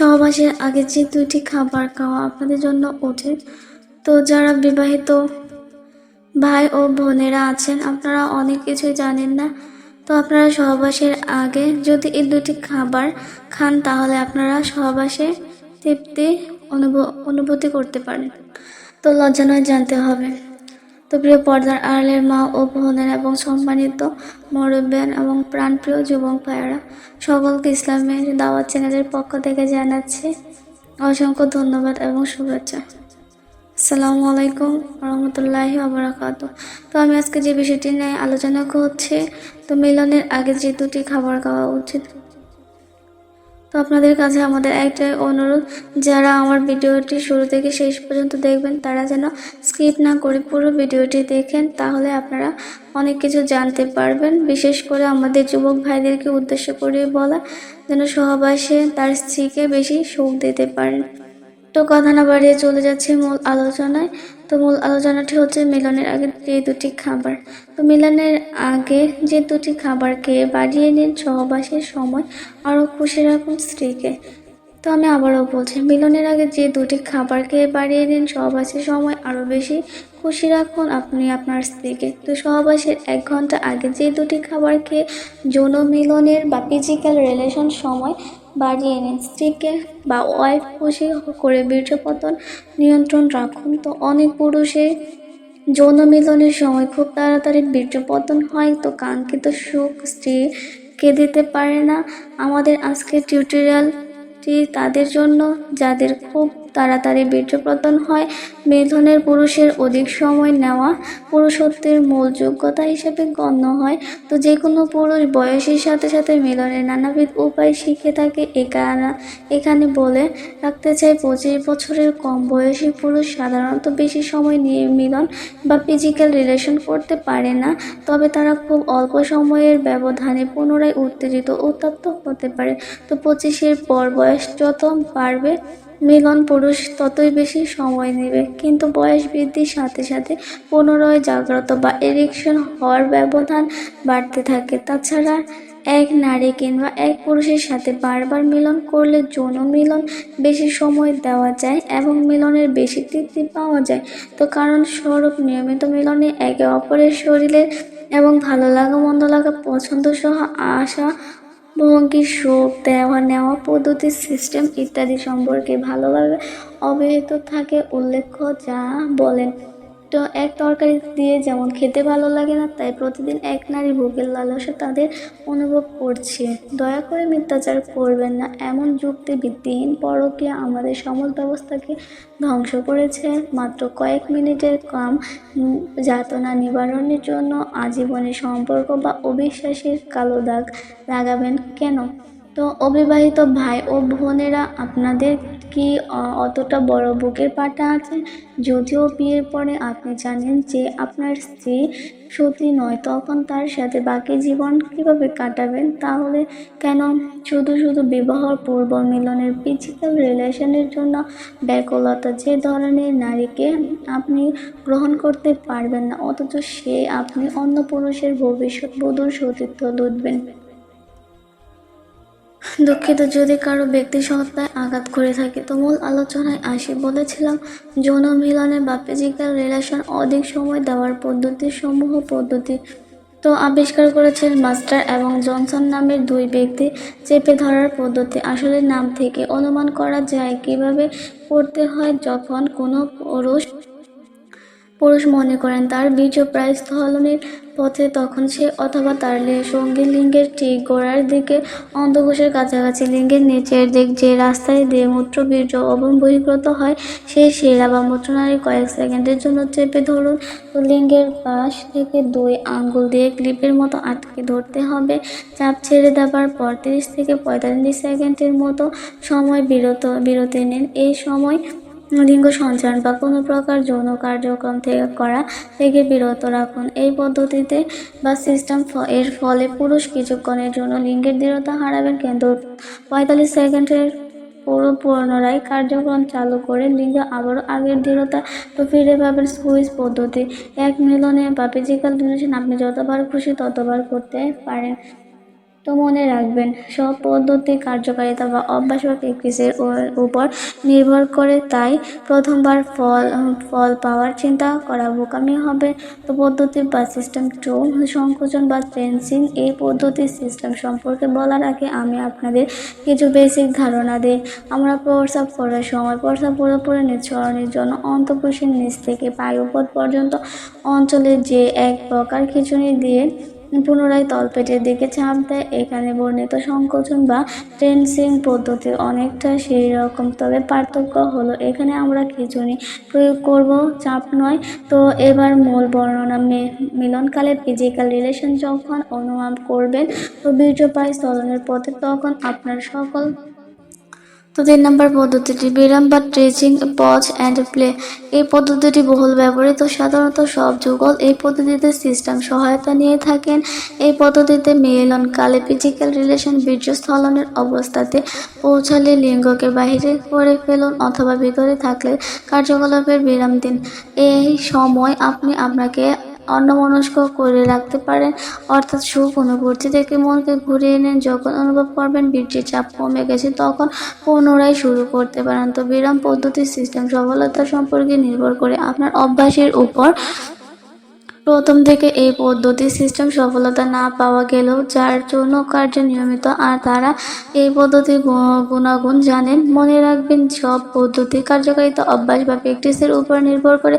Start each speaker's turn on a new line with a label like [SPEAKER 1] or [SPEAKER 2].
[SPEAKER 1] সহবাসের আগে যে দুইটি খাবার খাওয়া আপনাদের জন্য উচিত তো যারা বিবাহিত ভাই ও বোনেরা আছেন, আপনারা অনেক কিছুই জানেন না। তো আপনারা সহবাসের আগে যদি এই দুটি খাবার খান, তাহলে আপনারা সহবাসে তৃপ্তি অনুভ- অনুভূতি করতে পারেন। তো লজ্জা নয় জানতে হবে। তো প্রিয় পর্দার আড়ালের মা ও বোনের এবং সম্মানিত মরব্যান এবং প্রাণপ্রিয় যুবক ভাইয়েরা, সকলকে ইসলামের দাওয়াত চ্যানেলের পক্ষ থেকে জানাচ্ছি অসংখ্য ধন্যবাদ এবং শুভেচ্ছা। আসসালামু আলাইকুম রহমতুল্লাহি আবরাকাত তো আমি আজকে যে বিষয়টি নিয়ে আলোচনা করছি, তো মিলনের আগে যে দুটি খাবার খাওয়া উচিত তো আপনাদের কাছে আমাদের একটাই অনুরোধ, যারা আমার ভিডিওটি শুরু থেকে শেষ পর্যন্ত দেখবেন, তারা যেন স্কিপ না করে পুরো ভিডিওটি দেখেন, তাহলে আপনারা অনেক কিছু জানতে পারবেন। বিশেষ করে আমাদের যুবক ভাইদেরকে উদ্দেশ্য করে বলা, যেন সহবাসে তার স্ত্রীকে বেশি সুখ দিতে পারেন। তো কথা না বাড়িয়ে চলে যাচ্ছে মূল আলোচনায়। তো মূল আলোচনাটি হচ্ছে মিলনের আগে যে দুটি খাবার। তো মিলনের আগে যে দুটি খাবার খেয়ে বাড়িয়ে নিন সহবাসের সময় আরও খুশি রাখুন স্ত্রীকে। তো আমি আবারও বলছি, মিলনের আগে যে দুটি খাবার খেয়ে বাড়িয়ে নিন সহবাসের সময় আরও বেশি খুশি রাখুন আপনি আপনার স্ত্রীকে। তো সহবাসের এক ঘণ্টা আগে যে দুটি খাবার খেয়ে যৌন মিলনের বা ফিজিক্যাল রিলেশন সময় বাড়িয়ে নিন। স্ত্রীকে বা ওয়াইফ খুশি করে বীর্যপতন নিয়ন্ত্রণ রাখুন। তো অনেক পুরুষের যৌন মিলনের সময় খুব তাড়াতাড়ি বীর্যপতন হয়। তো কাঙ্ক্ষিত সুখ স্ত্রীকে দিতে পারে না। আমাদের আজকে টিউটোরিয়ালটি তাদের জন্য, যাদের খুব তাড়াতাড়ি বীর্যপতন হয়। মিলনের পুরুষের অধিক সময় নেওয়া পুরুষত্বের মূল যোগ্যতা হিসেবে গণ্য হয়। তো যে কোনো পুরুষ বয়সের সাথে সাথে মিলনের নানাবিধ উপায় শিখে থাকে। এখানে এখানে বলে রাখতে চাই, পঁচিশ বছরের কম বয়সী পুরুষ সাধারণত বেশি সময় নিয়ে মিলন বা ফিজিক্যাল রিলেশন করতে পারে না। তবে তারা খুব অল্প সময়ের ব্যবধানে পুনরায় উত্তেজিত উত্তপ্ত হতে পারে। তো পঁচিশের পর বয়স যত বাড়বে মিলন পুরুষ ততই বেশি সময় নেবে। কিন্তু বয়স বৃদ্ধির সাথে সাথে পুনরায় জাগ্রত বা এরিকশন হওয়ার ব্যবধান বাড়তে থাকে। তাছাড়া এক নারী কিংবা এক পুরুষের সাথে বারবার মিলন করলে যৌন মিলন বেশি সময় দেওয়া যায় এবং মিলনের বেশি তৃপ্তি পাওয়া যায়। তো কারণ স্বরূপ নিয়মিত মিলনে একে অপরের শরীরের এবং ভালো লাগা, মন্দ লাগা পছন্দ সহ আশা ভঙ্গি সুখ দেওয়া নেওয়া পদ্ধতি সিস্টেম ইত্যাদি সম্পর্কে ভালোভাবে অবহিত থাকে উল্লেখ্য যা বলেন। তো এক তরকারি দিয়ে যেমন খেতে ভালো লাগে না, তাই প্রতিদিন এক নারী ভোগের লালসা তাদের অনুভব করছে। দয়া করে মিথ্যাচার করবেন না, এমন যুক্তি ভিত্তিহীন পরকীয়া আমাদের সমাজ ব্যবস্থাকে ধ্বংস করেছে। মাত্র কয়েক মিনিটের কাম যাতনা নিবারণের জন্য আজীবনের সম্পর্ক বা অবিশ্বাসের কালো দাগ লাগাবেন কেন? তো অবিবাহিত ভাই ও বোনেরা আপনাদের কি অতটা বড় বুকের পাটা আছে? যদিও বিয়ের পরে আপনি জানেন যে আপনার স্ত্রী সতী নয়, তখন তার সাথে বাকি জীবন কীভাবে কাটাবেন? তাহলে কেন? শুধু শুধু বিবাহ, পূর্ব মিলনের ফিজিক্যাল রিলেশনের জন্য ব্যাকুলতা যে ধরনের নারীকে আপনি গ্রহণ করতে পারবেন না, অথচ সে আপনি অন্য পুরুষের ভবিষ্যৎ বধূর সতীত্ব লুটবেন। দুঃখিত, যদি কারও ব্যক্তি সত্তায় আঘাত করে থাকে, তো মূল আলোচনায় আসি। বলেছিলাম, যৌন মিলনে বা ফিজিক্যাল রিলেশন অধিক সময় দেওয়ার পদ্ধতি সমূহ পদ্ধতি। তো আবিষ্কার করেছেন মাস্টার এবং জনসন নামের দুই ব্যক্তি চেপে ধরার পদ্ধতি। আসলে নাম থেকে অনুমান করা যায় কীভাবে করতে হয় যখন কোনো পুরুষ পুরুষ মনে করেন, তার বীর্য প্রায় স্থলনের পথে তখন সে অথবা তার সঙ্গী লিঙ্গের ঠিক গোড়ার দিকে অন্ধকোষের কাছাকাছি লিঙ্গের নিচের দিক যে রাস্তায় দিয়ে মূত্র বীর্য এবং বহির্গত হয় সেই শিরা বা মূত্রনালী কয়েক সেকেন্ডের জন্য চেপে ধরুন। লিঙ্গের পাশ থেকে দুই আঙ্গুল দিয়ে ক্লিপের মতো আটকে ধরতে হবে। চাপ ছেড়ে দেওয়ার পর তিরিশ থেকে পঁয়তাল্লিশ সেকেন্ডের মতো সময় বিরত, বিরতি নিন। এই সময় লিঙ্গ সঞ্চারণ বা কোনো প্রকার যৌন কার্যক্রম থেকে করা থেকে বিরত রাখুন। এই পদ্ধতিতে বা সিস্টেম এর ফলে পুরুষ কিছুক্ষণের জন্য লিঙ্গের দৃঢ়তা হারাবেন। কিন্তু পঁয়তাল্লিশ সেকেন্ডের পুরো পুনরায় কার্যক্রম চালু করে লিঙ্গ আবারও আগের দৃঢ়তা তো ফিরে পাবেন সুইচ পদ্ধতি। এক মিলনে বা ফিজিক্যাল রিলেশন আপনি যতবার খুশি ততবার করতে পারেন। তো মনে রাখবেন। সব পদ্ধতি কার্যকারিতা বা অভ্যাস বা প্র্যাকটিসের উপর নির্ভর করে তাই প্রথমবার ফল ফল পাওয়ার চিন্তা করা বোকামি হবে। তো পদ্ধতি বা সিস্টেম টু সংকোচন বা ট্রেন্সিং এই পদ্ধতি সিস্টেম সম্পর্কে বলার আগে আমি আপনাদের কিছু বেসিক ধারণা দিই। আমরা প্রস্রাব করার সময় প্রস্রাব পুরোপুরি নিঃসরণের জন্য অন্তঃকোষের নিচ থেকে বায়ুপথ পর্যন্ত অঞ্চলে যে এক প্রকার খিঁচুনি দিয়ে পুনরায় তলপেটের দিকে চাপ দেয় এখানে বর্ণিত সংকোচন বা ট্রেন্সিং পদ্ধতি অনেকটা সেই রকম। তবে পার্থক্য হলো, এখানে আমরা খিচুনি প্রয়োগ করব, চাপ নয়। তো এবার মূল বর্ণনা মিলনকালে ফিজিক্যাল রিলেশন যখন অনুমান করবেন, তো বীর্যপায় স্থলনের পথে তখন আপনার সকল তো তিন নম্বর পদ্ধতিটি বিরাম বা ট্রেচিং পজ অ্যান্ড প্লে এই পদ্ধতিটি বহুল ব্যবহৃত, সাধারণত সব যুগল এই পদ্ধতিতে সিস্টেম সহায়তা নিয়ে থাকেন। এই পদ্ধতিতে মিলনকালে ফিজিক্যাল রিলেশন বীর্যস্থলনের অবস্থাতে পৌঁছালে লিঙ্গকে বাহিরে করে ফেলুন অথবা ভিতরে থাকলে কার্যকলাপের বিরাম দিন। এই সময় আপনি আপনাকে অন্যমনস্ক করে রাখতে পারেন অর্থাৎ সুখ অনুভূতি থেকে মনকে ঘুরিয়ে নেন। যখন অনুভব করবেন বীর্যের চাপ কমে গেছে, তখন পুনরায় শুরু করতে পারেন। তো বিরাম পদ্ধতির সিস্টেম সফলতা সম্পর্কে নির্ভর করে আপনার অভ্যাসের উপর। প্রথম থেকে এই পদ্ধতি সিস্টেম সফলতা না পাওয়া গেলেও যার জন্য কার্য নিয়মিত, আর তারা এই পদ্ধতির গু- গুণাগুণ জানেন। মনে রাখবেন সব পদ্ধতি কার্যকারিতা অভ্যাস বা প্র্যাকটিসের উপর নির্ভর করে